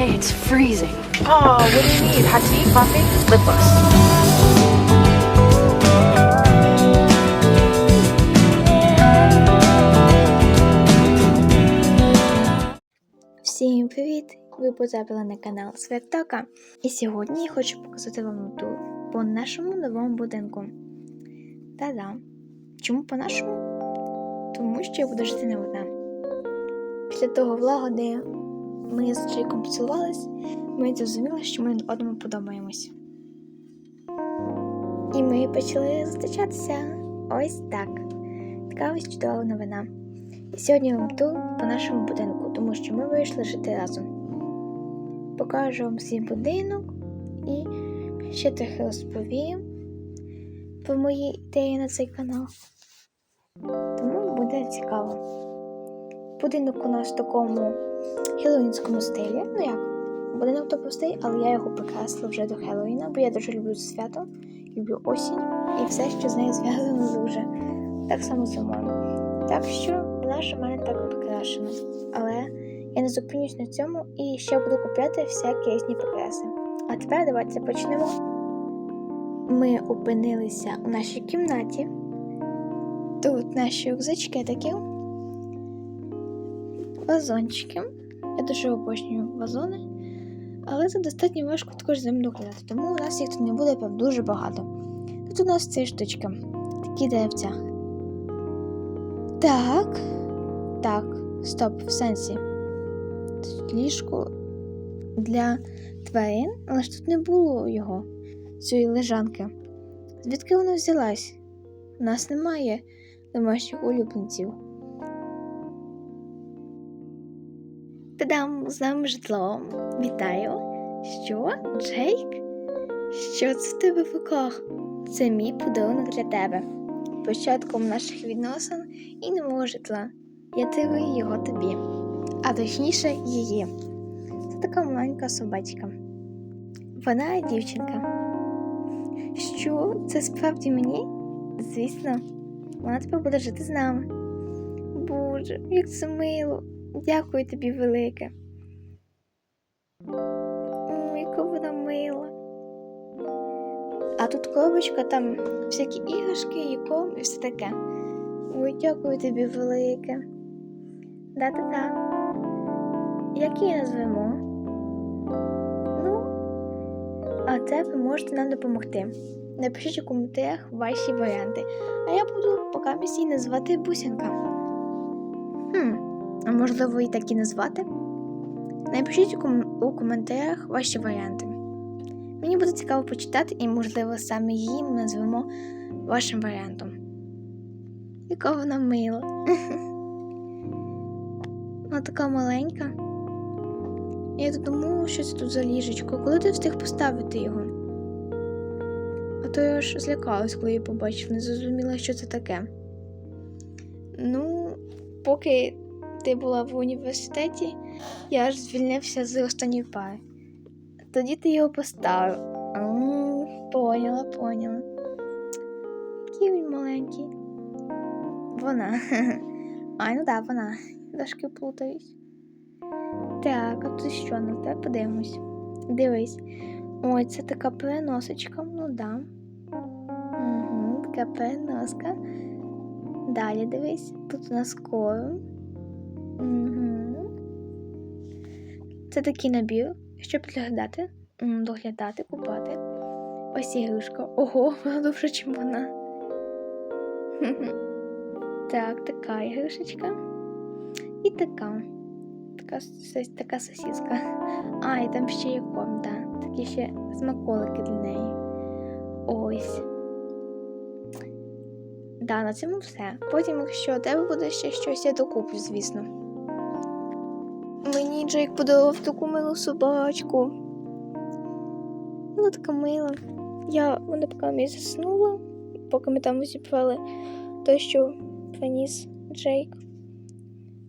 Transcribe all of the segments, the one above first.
Hey, it's freezing. Oh, what do you need? Hot tea, coffee, lip gloss. Всім привіт! Ви потрапили на канал Свертока. І сьогодні я хочу показати вам тур по нашому новому будинку. Та-да! Чому по нашому? Тому що я буду жити не одна. Після того влогу, де ми з Джейком поцілувались, ми зрозуміли, що ми одному подобаємось. І ми почали зустрічатися ось так. Така ось чудова новина. І сьогодні вам тур по нашому будинку, тому що ми вийшли жити разом. Покажу вам свій будинок і ще трохи розповім про мої ідеї на цей канал. Тому буде цікаво. Будинок у нас в такому хеллоуінському стилі. Ну як, будинок то простий, але я його прикрасила вже до Хеллоуіна, бо я дуже люблю це свято, люблю осінь і все, що з нею зв'язано дуже. Так само зимою. Так що наша мене так прикрашена. Але я не зупинюсь на цьому і ще буду купляти всякі різні прикраси. А тепер давайте почнемо. Ми опинилися у нашій кімнаті. Тут наші рюкзачки такі. Вазончики. Я дуже обожнюю вазони. Але це достатньо важко також ним доглядати, тому у нас їх тут не буде прям дуже багато. Тут у нас ці штучки, такі деревця. Так. Так, стоп, в сенсі. Тут ліжко для тварин, але ж тут не було його, цієї лежанки. Звідки воно взялась? У нас немає домашніх улюбленців. Та-дам, з нами житло. Вітаю. Що? Джейк? Що це в тебе в руках? Це мій подарунок для тебе. Початком наших відносин і нового житла. Я дарую його тобі, а точніше її. Це така маленька собачка. Вона дівчинка. Що? Це справді мені? Звісно, вона тепер буде жити з нами. Боже, як це мило. Дякую тобі велике. О, яка вона мила. А тут коробочка, там всякі іграшки, і корм, і все таке. Ой, дякую тобі велике. Да-да-да. Як її назвемо? Ну, а це ви можете нам допомогти. Напишіть у коментарях ваші варіанти. А я буду поки її назвати Бусинка. Хм, а можливо і так і назвати? Напишіть у, ком- у коментарях ваші варіанти. Мені буде цікаво почитати, і, можливо, саме її ми назвемо вашим варіантом. Яка вона мила. Вона така маленька. Я думала, що це тут за ліжечко. Коли ти встиг поставити його? А то я аж злякалась, коли її побачив, не зрозуміла, що це таке. Ну, поки ти була в університеті, я аж звільнився з останньої пари. Тоді ти його поставив. М, Поняла, поняла. Який він маленький. Вона. Ай, ну да, вона. Дашки плутаюсь. Так, а тут що на те подивимось. Дивись. Ой, це така переносочка, ну да. Угу, така переноска. Далі дивись. Тут у нас корм. Це такий набір, щоб доглядати, доглядати, купати. Ось ігрушка. Ого, вона довше, ніж вона. Так, така ігрушечка. І така. Така, така сосиска. А, і там ще є корм, да. Такі ще смаколики для неї. Ось. Да, на цьому все. Потім, якщо у тебе буде ще щось, я докуплю, звісно. Мені Джейк подарував таку милу собачку. Вона така мила. Я вона поки мені заснула, поки ми там зібрали те, що приніс Джейк.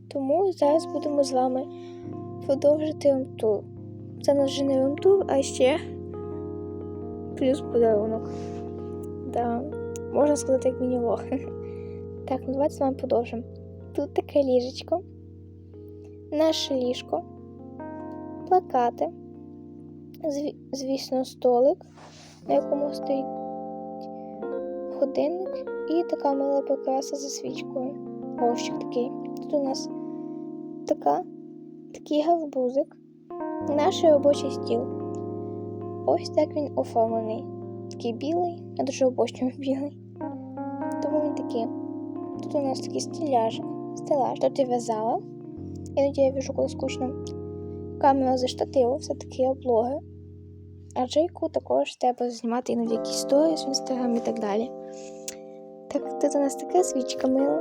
Тому зараз будемо з вами продовжити румтур. Це наш вже не румтур, а ще плюс подарунок. Да. Можна сказати, як міні-лог. Так, ну давайте з вами продовжимо. Тут таке ліжечко. Наше ліжко. плакати, зві- звісно, столик, на якому стоїть годинник і така мила прикраса за свічкою. Горщик такий. Тут у нас така, такий гарбузик, наш робочий стіл. Ось так він оформлений. Такий білий, я дуже обочнюю білий. Тому він такий. Тут у нас такий стіляжик, стелаж. Тут я в'язала. Іноді я в'яжу, коли скучно. Камера за штативу, все таки облоги. А Джейку також треба знімати іноді якісь сторіс в інстаграм і так далі. Так, тут у нас така свічка мила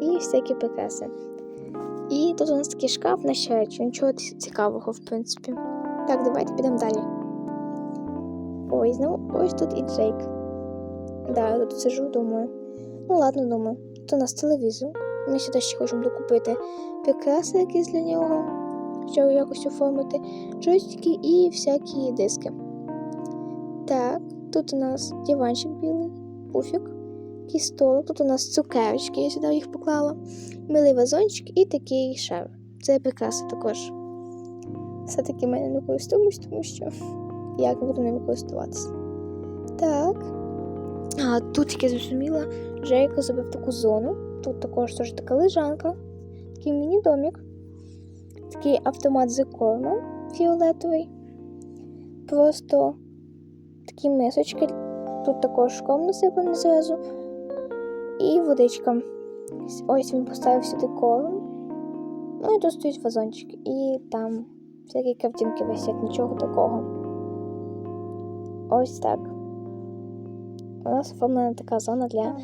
і всякі прикраси. І тут у нас такий шкаф на ще речі, нічого цікавого, в принципі. Так, давайте підемо далі. Ой, знову ось тут і Джейк. Да, я тут сижу, думаю. Ну ладно, думаю. Тут у нас телевізор. Ми сюди ще хочемо докупити прикраси якісь для нього, щоб якось оформити, джойстики і всякі диски. Так, тут у нас диванчик білий, пуфік, столик. Тут у нас цукерочки, я сюди їх поклала, милий вазончик і такий шар. Це прикраси також. Все-таки мене не користуюсь, тому що як буду ними користуватися. Так. А тут, як я зрозуміла, Джейко зробив таку зону. Тут також теж така лежанка, такий міні-домік, такий автомат з кормом фіолетовий. Просто такі мисочки. Тут також корм насипаний зразу. І водичка. Ось він поставив сюди корм. Ну і тут стоїть вазончик. І там всякі картинки висять, нічого такого. Ось так. У нас оформлена така зона для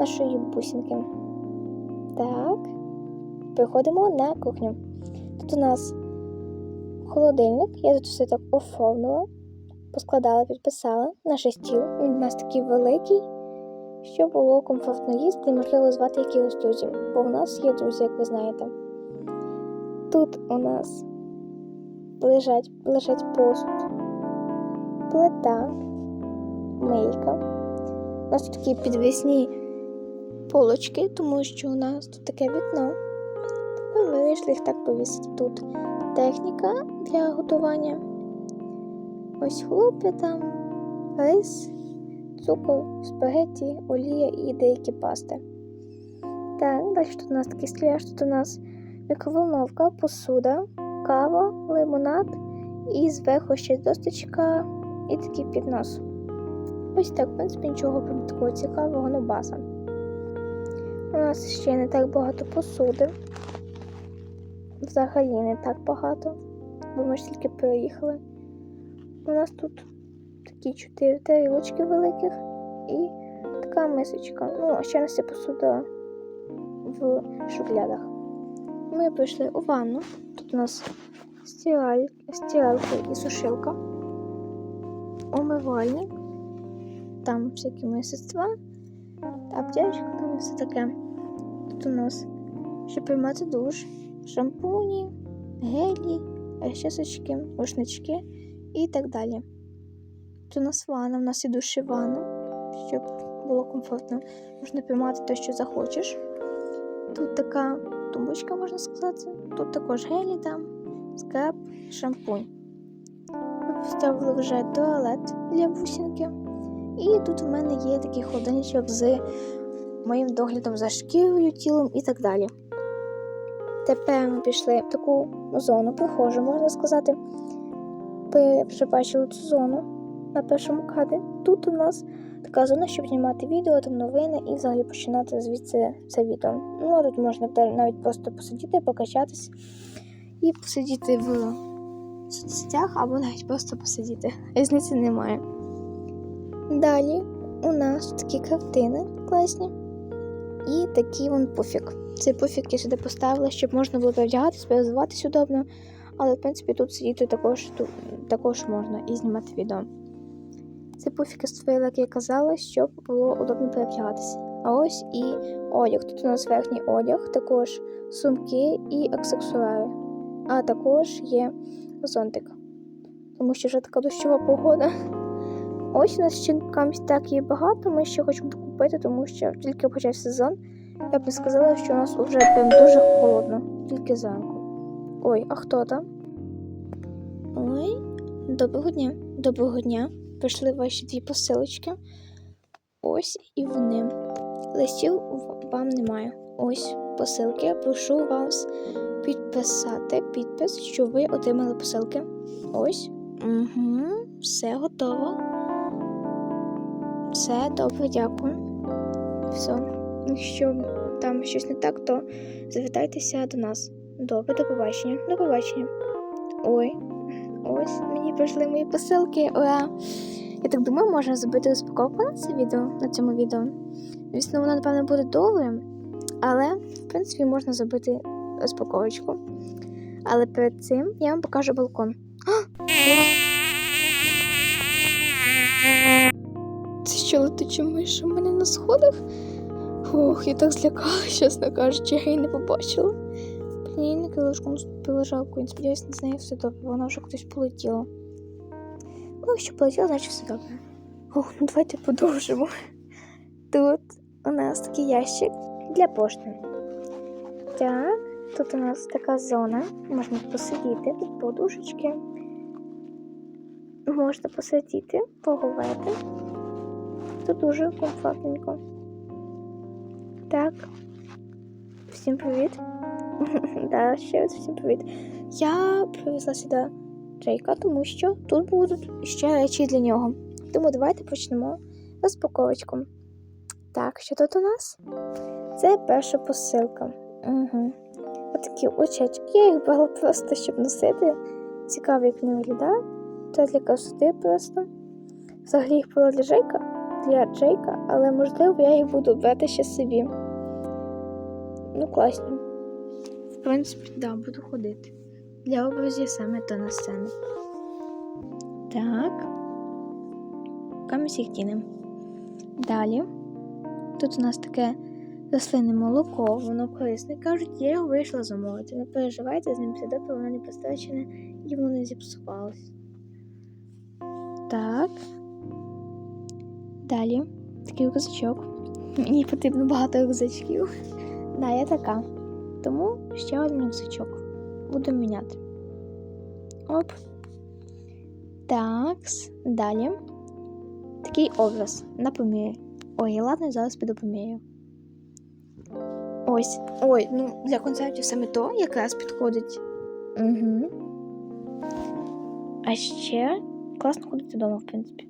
нашої бусинки. Так. Переходимо на кухню. Тут у нас холодильник. Я тут все так оформила, поскладала, підписала. Наш стіл. Він у нас такий великий, щоб було комфортно їсти і можливо звати якихось друзів. Бо в нас є друзі, як ви знаєте. Тут у нас лежать, лежать посуд, плита, мийка. У нас тут такі підвісні полочки, тому що у нас тут таке вікно. Ми вирішили їх так повісити. Тут техніка для готування. Ось хлоп'я там, рис, цукор, спагетті, олія і деякі пасти. Так, далі тут у нас такий стіляж, тут у нас мікроволновка, посуда, кава, лимонад і зверху ще досточка і такий піднос. Ось так, в принципі, нічого такого цікавого, ну база. У нас ще не так багато посуди. Взагалі не так багато, бо ми ж тільки переїхали. У нас тут такі чотири тарілочки великих і така мисочка. Ну, а ще у нас є посуда в шухлядах. Ми прийшли у ванну. Тут у нас стираль, стиралка і сушилка, умивальник, там всякі мисецтва, аптечка, все таке. Тут у нас ще приймати душ, шампуні, гелі, розчісочки, рушнички і так далі. Тут у нас ванна, у нас і душі ванна, щоб було комфортно. Можна приймати те, що захочеш. Тут така тумбочка, можна сказати. Тут також гелі там, скраб, шампунь. Ми вже туалет для бусинки. І тут в мене є такий холодильничок з моїм доглядом за шкірою, тілом і так далі. Тепер ми пішли в таку зону, прихожу, можна сказати. Вже цю зону на першому кадрі. Тут у нас така зона, щоб знімати відео, там новини і взагалі починати звідси це відео. Ну, а тут можна навіть просто посидіти, покачатись і посидіти в соцсетях або навіть просто посидіти. Різниці немає. Далі у нас такі картини класні. І такий вон пуфік. Цей пуфік я сюди поставила, щоб можна було перевдягатись, перезуватись удобно. Але, в принципі, тут сидіти також, також можна і знімати відео. Цей пуфік я створила, як я казала, щоб було удобно перевдягатися. А ось і одяг. Тут у нас верхній одяг, також сумки і аксесуари. А також є зонтик. Тому що вже така дощова погода. Ось у нас ще камінь так є багато, ми ще хочемо докупити, тому що тільки почався сезон. Я б не сказала, що у нас вже прям дуже холодно, тільки зранку. Ой, а хто там? Доброго дня. Доброго дня. Прийшли ваші дві посилочки. Ось і вони. Листів вам немає. Ось посилки. Прошу вас підписати підпис, що ви отримали посилки. Ось. Угу. Все готово. Все добре, дякую. Все. Якщо там щось не так, то завітайтеся до нас. Добре, до побачення. До побачення. Ой, ось мені прийшли мої посилки. Ура! Я так думаю, можна зробити розпаковку на це відео, на цьому відео. Звісно, воно, напевно, буде довгим, але, в принципі, можна зробити розпаковочку. Але перед цим я вам покажу балкон. А! Це що летуча миша на сходах? Ох, я так злякалася, чесно кажучи, я її не побачила. Блін, крилишком ступила жалко, сподіваюся, з нею все добре, вона вже кудись полетіла. Ну, якщо полетіла, значить все добре. Ох, ну давайте продовжимо. Тут у нас такий ящик для пошти. Так, тут у нас така зона. Можна посидіти, тут подушечки. Можна посидіти, поговорити. Тут дуже комфортненько. Так. Всім привіт. да, ще раз всім привіт. Я привезла сюди Джейка, тому що тут будуть ще речі для нього. Тому давайте почнемо розпаковочку. Так, що тут у нас? Це перша посилка. Угу. Отакі очечки. Я їх брала просто, щоб носити. Цікаво, як вони виглядають. Це для красоти просто. Взагалі їх брала для Джейка, для Джейка, але можливо я їх буду брати ще собі. Ну, класні. В принципі, да, буду ходити. Для образів саме то на сцену. Так. Їх кинемо. Далі. Тут у нас таке рослинне молоко, воно корисне. Кажуть, я його вийшла замовити. Не переживайте, з ним все добре, воно не пострачене і воно не зіпсувалось. Так. Далі. Такий рюкзачок. Мені потрібно багато рюкзачків. Да, я така. Тому ще один рюкзачок. Буду міняти. Оп. Так. Далі. Такий образ на помірі. Ой, ладно, зараз піду поміряю. Ось. Ой, ну для концертів саме то якраз підходить. Угу. А ще класно ходити вдома, в принципі.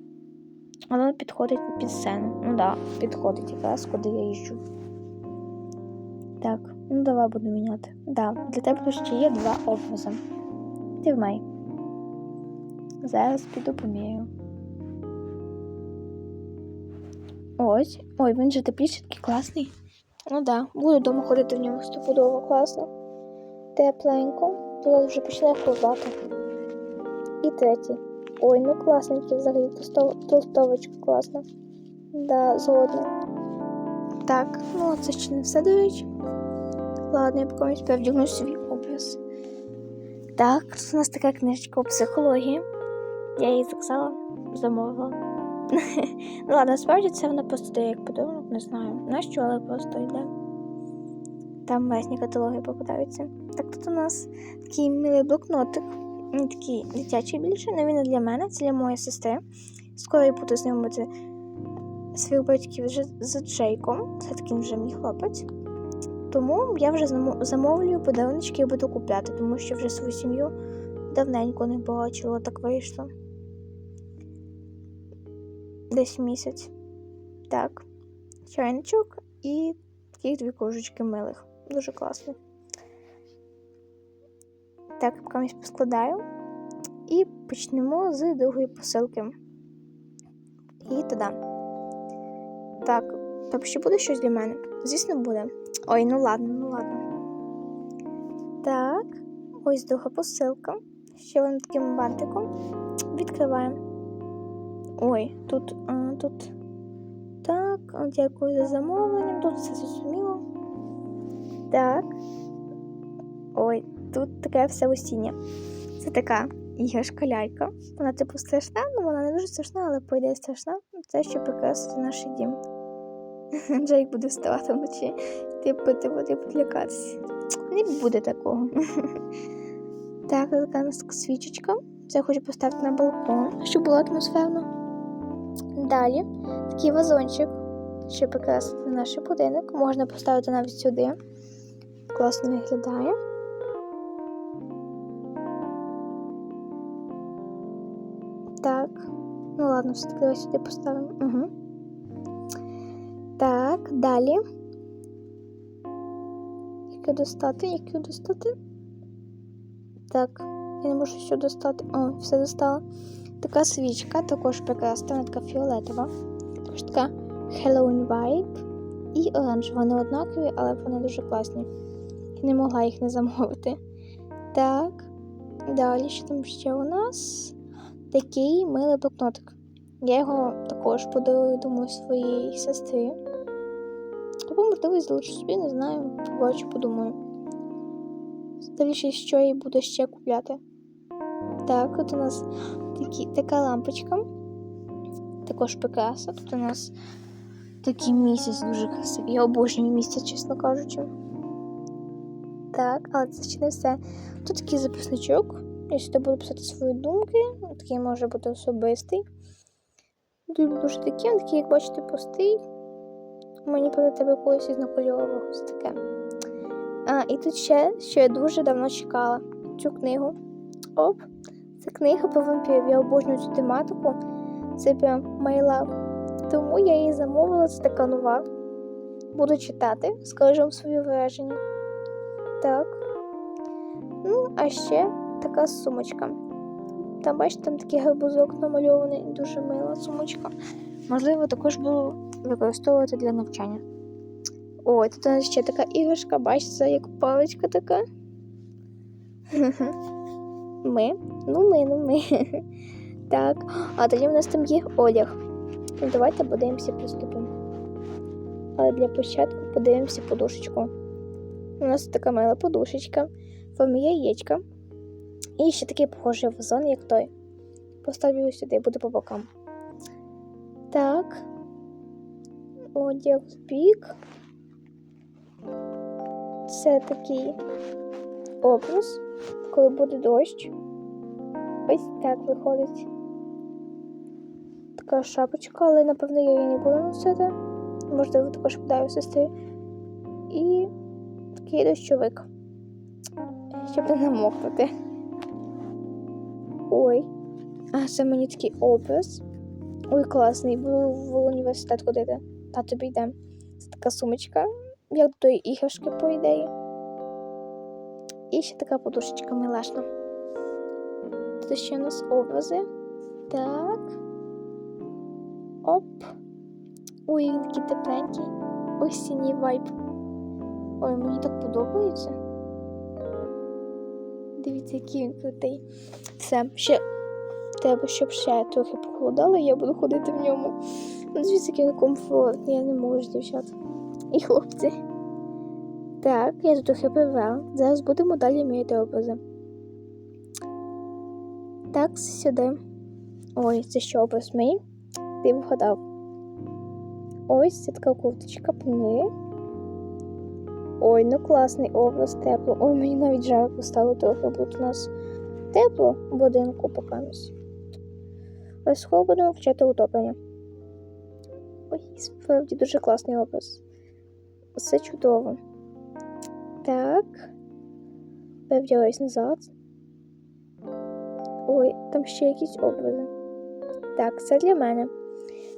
Воно підходить під сцену. Ну да, підходить якраз, куди я їжджу. Так, ну давай буду міняти. Да, для тебе ще є два образи. Ти в май. Зараз піду поміряю. Ось. Ой, він же тепліший, такий класний. Ну да, буду вдома ходити в ньому стопудово класно. Тепленько. Тут вже почне холодати. І третій. Ой, ну класненький взагалі. Толстов- Толстовочка класна. Да, згодна. Так, ну це ще не все, до речі. Ладно, я тепер вдягну свій образ. Так, тут у нас така книжечка у психології. Я її заказала, замовила. ну ладно, насправді це вона просто дає як подарунок, не знаю. На що, але просто йде. Там власні каталоги попадаються. Так, тут у нас такий милий блокнотик. Він такий дитячий більше, але він не для мене, це для моєї сестри. Скоро я буду знайомити своїх батьків вже з Джейком. Це такий вже мій хлопець. Тому я вже замо- замовлюю подарунки і буду купляти, тому що вже свою сім'ю давненько не бачила, так вийшло. Десь місяць. Так. Чайничок і таких дві кружечки милих. Дуже класно. Так, камінь поскладаю. І почнемо з другої посилки. І туди. Так, тобто ще буде щось для мене? Звісно, буде. Ой, ну ладно, ну ладно. Так, ось друга посилка. Ще вона таким бантиком. Відкриваємо. Ой, тут, а, тут. Так, дякую за замовленням. Тут все зрозуміло. Так. Ой, тут таке все осіннє. Це така іграшка лялька. Вона типу страшна, ну вона не дуже страшна, але по ідеї страшна. Це щоб прикрасити наш дім. Джейк буде вставати вночі, ти пити води підлякатися. Не буде такого. Так, така свічечка. Це хочу поставити на балкон, щоб було атмосферно. Далі такий вазончик, щоб прикрасити наш будинок. Можна поставити навіть сюди. Класно виглядає. Ладно, все-таки ось сюди поставимо. Угу. Так, далі. Яке достати? Яке достати? Так, я не можу що достати. О, все достала. Така свічка, також прекрасна, вона така фіолетова. Також така Halloween Vibe і оранжева. Вони однакові, але вони дуже класні. Я не могла їх не замовити. Так, далі, що там ще у нас? Такий милий блокнотик. Я його також подарую, думаю, своїй сестрі. Або, можливо, залишу собі, не знаю. Побачу, подумаю. Далі, що я буду ще купляти. Так, от у нас такі, така лампочка. Також прикраса. Тут у нас такий місяць дуже красивий. Я обожнюю місяць, чесно кажучи. Так, але це ще не все. Тут такий записничок. Я сюди буду писати свої думки. Такий може бути особистий. Дуже такий, він такий, як бачите, пустий. Мені тебе когось із ось таке. А, і тут ще, що я дуже давно чекала цю книгу. Оп, це книга про вампірів. Я обожнюю цю тематику. Це прям my love. Тому я її замовила, це така нова. Буду читати, скажу вам свої враження. Так. Ну, а ще така сумочка. Там, бачите, там такий гарбузок намальований, дуже мила сумочка. Можливо, також буду використовувати для навчання. Ой, тут у нас ще така іграшка, бачите, як паличка така. Ми? Ну ми, ну ми. Так, а тоді в нас там є одяг. Ну, Давайте подивимося приступимо. Але для початку подивимося подушечку. У нас така мила подушечка, формі яєчка. І ще такий похожий вазон, як той. Поставлю його сюди, буде по бокам. Так. Одяг в бік. Це такий образ, коли буде дощ. Ось так виходить. Така шапочка, але напевно я її не буду носити. Можливо, також подаю сестри. І такий дощовик. Щоб не намокнути. Ой. А це мені такий образ. Ой, класний. Буду в університет ходити. Та тобі йде. Це така сумочка, як до тої іграшки, по ідеї. І ще така подушечка милашна. Тут ще у нас образи. Так. Оп. Ой, він такий тепленький. Осінній вайб. Ой, мені так подобається. Дивіться, який він крутий. Все, ще треба, щоб ще трохи похолодало, я буду ходити в ньому. Ну, Дивіться, який комфортний, я не можу, дівчат. І хлопці. Так, я тут трохи привела. Зараз будемо далі міряти образи. Так, сюди. Ой, це що образ мій? Ти вгадав. Ось це така курточка пни. Ой, ну класний образ, тепло. Ой, мені навіть жарко стало трохи, бо у нас тепло будинку покамусь. Але скоро будемо включати утоплення. Ой, справді дуже класний образ. Все чудово. Так. Перевділась назад. Ой, там ще якісь образи. Так, це для мене.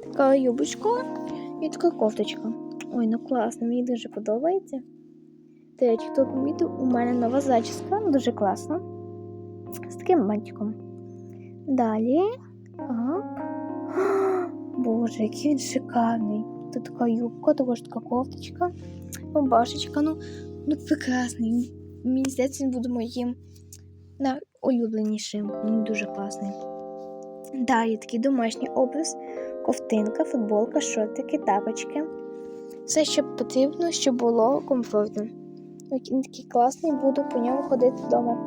Така юбочка і така кофточка. Ой, ну класно, мені дуже подобається. Речі, хто помітив, у мене нова зачіска, дуже класна. З таким бантиком. Далі. Оп. Боже, який він шикарний. Тут така юбка, також така кофточка, рубашечка. Ну, ну прекрасний. Мені здається, він буде моїм найулюбленішим. Він дуже класний. Далі такий домашній образ, ковтинка, футболка, шортики, тапочки. Все, що потрібно, щоб було комфортно. Він такий класний, буду по ньому ходити вдома.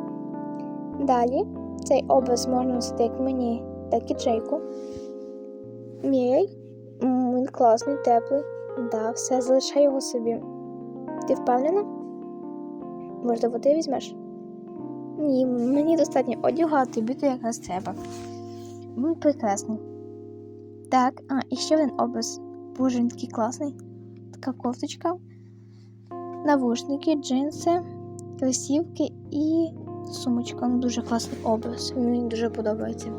Далі цей образ можна носити як мені, так і Джейку. Міряй. М, Він класний, теплий. Да, все, залишай його собі. Ти впевнена? Можливо, ти візьмеш? Ні, мені достатньо одягу, а тобі то якраз треба. Він прекрасний. Так, а, і ще один образ. Боже, він такий класний. Така кофточка, навушники, джинси, кросівки і сумочка. Ну, дуже класний образ. Мені дуже подобається.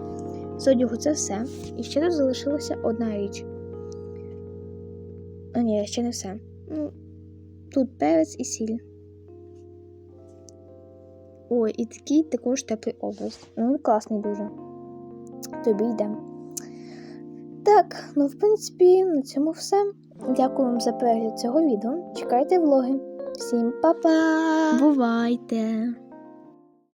З одягу це все. І ще тут залишилася одна річ. А ні, ще не все. Ну, тут перець і сіль. Ой, і такий також теплий образ. Ну, він класний дуже. Тобі йде. Так, ну в принципі, на цьому все. Дякую вам за перегляд цього відео. Чекайте влоги. Всім па-па! Бувайте!